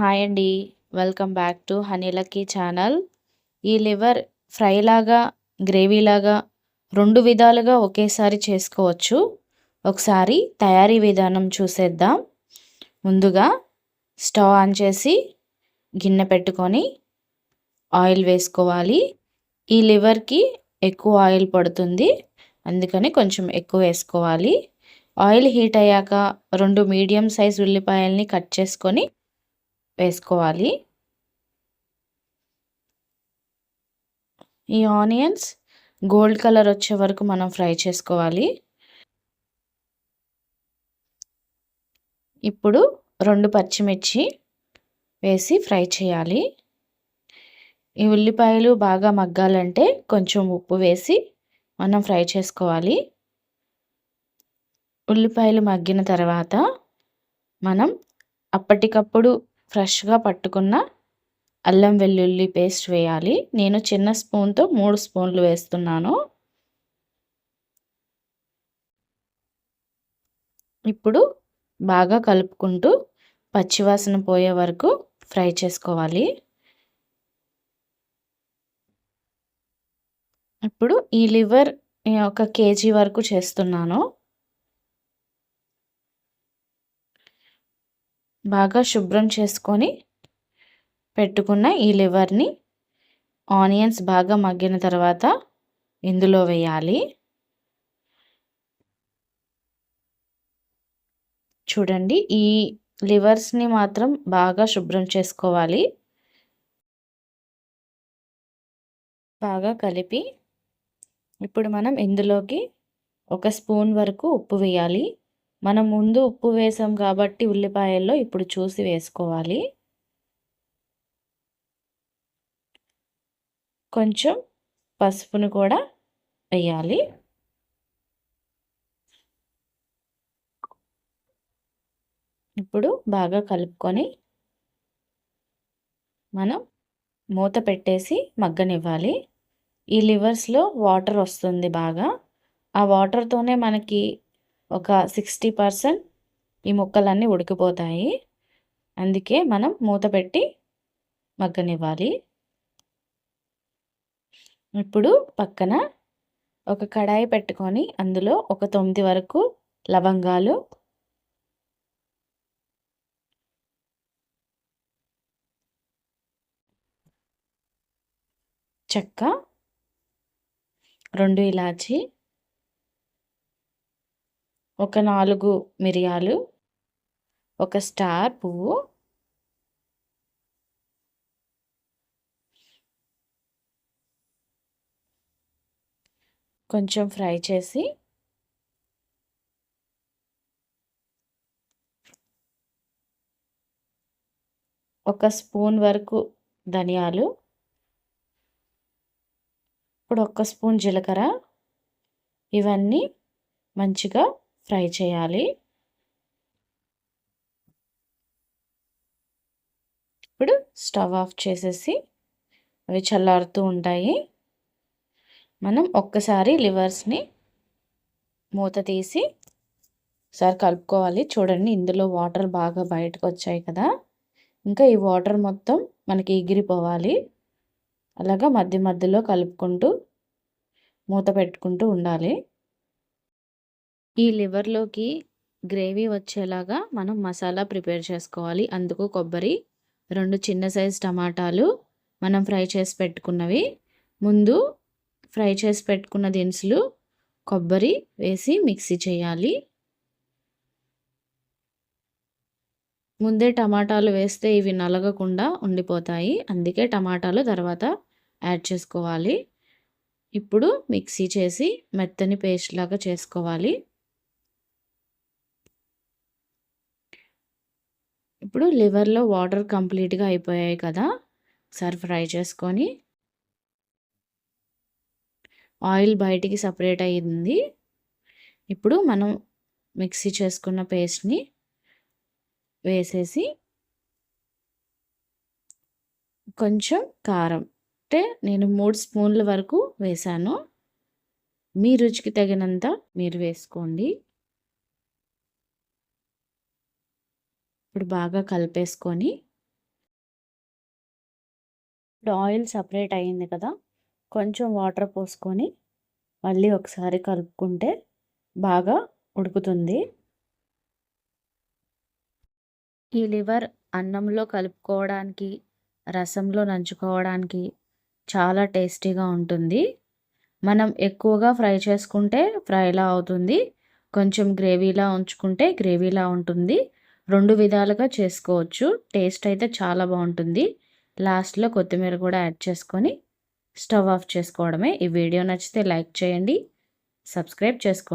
Hi అండి. Welcome back to honey lucky channel. ఈ liver ఫ్రైలాగా గ్రేవీలాగా రెండు విధాలుగా ఒకేసారి చేసుకోవచ్చు. ఒకసారి తయారీ విధానం చూసేద్దాం. ముందుగా స్టవ్ ఆన్ చేసి గిన్నె పెట్టుకొని ఆయిల్ వేసుకోవాలి. ఈ లివర్కి ఎక్కువ ఆయిల్ పడుతుంది. అందుకని కొంచెం ఎక్కువ వేసుకోవాలి. ఆయిల్ హీట్ అయ్యాక రెండు మీడియం సైజ్ ఉల్లిపాయల్ని కట్ చేసుకొని వేసుకోవాలి. ఈ ఆనియన్స్ గోల్డ్ కలర్ వచ్చే వరకు మనం ఫ్రై చేసుకోవాలి. ఇప్పుడు రెండు పచ్చిమిర్చి వేసి ఫ్రై చేయాలి. ఈ ఉల్లిపాయలు బాగా మగ్గాలంటే కొంచెం ఉప్పు వేసి మనం ఫ్రై చేసుకోవాలి. ఉల్లిపాయలు మగ్గిన తర్వాత మనం అప్పటికప్పుడు ఫ్రెష్గా పట్టుకున్న అల్లం వెల్లుల్లి పేస్ట్ వేయాలి. నేను చిన్న స్పూన్తో మూడు స్పూన్లు వేస్తున్నాను. ఇప్పుడు బాగా కలుపుకుంటూ పచ్చివాసన పోయే వరకు ఫ్రై చేసుకోవాలి. ఇప్పుడు ఈ లివర్ ఒక కేజీ వరకు చేస్తున్నాను. బాగా శుభ్రం చేసుకొని పెట్టుకున్న ఈ లివర్ని ఆనియన్స్ బాగా మగ్గిన తర్వాత ఇందులో వేయాలి. చూడండి ఈ లివర్స్ని మాత్రం బాగా శుభ్రం చేసుకోవాలి. బాగా కలిపి ఇప్పుడు మనం ఇందులోకి ఒక స్పూన్ వరకు ఉప్పు వేయాలి. మనం ముందు ఉప్పు వేసాం కాబట్టి ఉల్లిపాయల్లో ఇప్పుడు చూసి వేసుకోవాలి. కొంచెం పసుపును కూడా వేయాలి. ఇప్పుడు బాగా కలుపుకొని మనం మూత పెట్టేసి మగ్గనివ్వాలి. ఈ లివర్స్లో వాటర్ వస్తుంది బాగా. ఆ వాటర్తోనే మనకి ఒక సిక్స్టీ పర్సెంట్ ఈ ముక్కలన్నీ ఉడికిపోతాయి. అందుకే మనం మూత పెట్టి మగ్గనివ్వాలి. ఇప్పుడు పక్కన ఒక కడాయి పెట్టుకొని అందులో ఒక తొమ్మిది వరకు లవంగాలు చెక్క రెండు ఇలాచి ఒక నాలుగు మిరియాలు ఒక స్టార్ పువ్వు కొంచెం ఫ్రై చేసి ఒక స్పూన్ వరకు ధనియాలు ఇప్పుడు ఒక స్పూన్ జీలకర్ర ఇవన్నీ మంచిగా ఫ్రై చేయాలి. ఇప్పుడు స్టవ్ ఆఫ్ చేసేసి అవి చల్లారుతూ ఉంటాయి. మనం ఒక్కసారి లివర్స్ని మూత తీసి ఒకసారి కలుపుకోవాలి. చూడండి ఇందులో వాటర్ బాగా బయటకు వచ్చాయి కదా. ఇంకా ఈ వాటర్ మొత్తం మనకి ఎగిరిపోవాలి. అలాగా మధ్య మధ్యలో కలుపుకుంటూ మూత పెట్టుకుంటూ ఉండాలి. ఈ లివర్లోకి గ్రేవీ వచ్చేలాగా మనం మసాలా ప్రిపేర్ చేసుకోవాలి. అందుకు కొబ్బరి రెండు చిన్న సైజ్ టమాటాలు మనం ఫ్రై చేసి పెట్టుకున్నవి. ముందు ఫ్రై చేసి పెట్టుకున్న దినుసులు కొబ్బరి వేసి మిక్సీ చేయాలి. ముందే టమాటాలు వేస్తే ఇవి నలగకుండా ఉండిపోతాయి. అందుకే టమాటాలు తర్వాత యాడ్ చేసుకోవాలి. ఇప్పుడు మిక్సీ చేసి మెత్తని పేస్ట్ లాగా చేసుకోవాలి. ఇప్పుడు లివర్లో వాటర్ కంప్లీట్గా అయిపోయాయి కదా ఒకసారి ఫ్రై చేసుకొని ఆయిల్ బయటికి సపరేట్ అయ్యింది. ఇప్పుడు మనం మిక్సీ చేసుకున్న పేస్ట్ని వేసేసి కొంచెం కారం అంటే నేను మూడు స్పూన్ల వరకు వేసాను. మీ రుచికి తగినంత మీరు వేసుకోండి. ఇప్పుడు బాగా కలిపేసుకొని ఇప్పుడు ఆయిల్ సపరేట్ అయ్యింది కదా కొంచెం వాటర్ పోసుకొని మళ్ళీ ఒకసారి కలుపుకుంటే బాగా ఉడుకుతుంది. ఈ లివర్ అన్నంలో కలుపుకోవడానికి రసంలో నంచుకోవడానికి చాలా టేస్టీగా ఉంటుంది. మనం ఎక్కువగా ఫ్రై చేసుకుంటే ఫ్రైలా అవుతుంది. కొంచెం గ్రేవీలా ఉంచుకుంటే గ్రేవీలా ఉంటుంది. రెండు విధాలుగా చేసుకోవచ్చు. టేస్ట్ అయితే చాలా బాగుంటుంది. లాస్ట్లో కొత్తిమీర కూడా యాడ్ చేసుకొని స్టవ్ ఆఫ్ చేసుకోవడమే. ఈ వీడియో నచ్చితే లైక్ చేయండి. సబ్స్క్రైబ్ చేసుకోండి.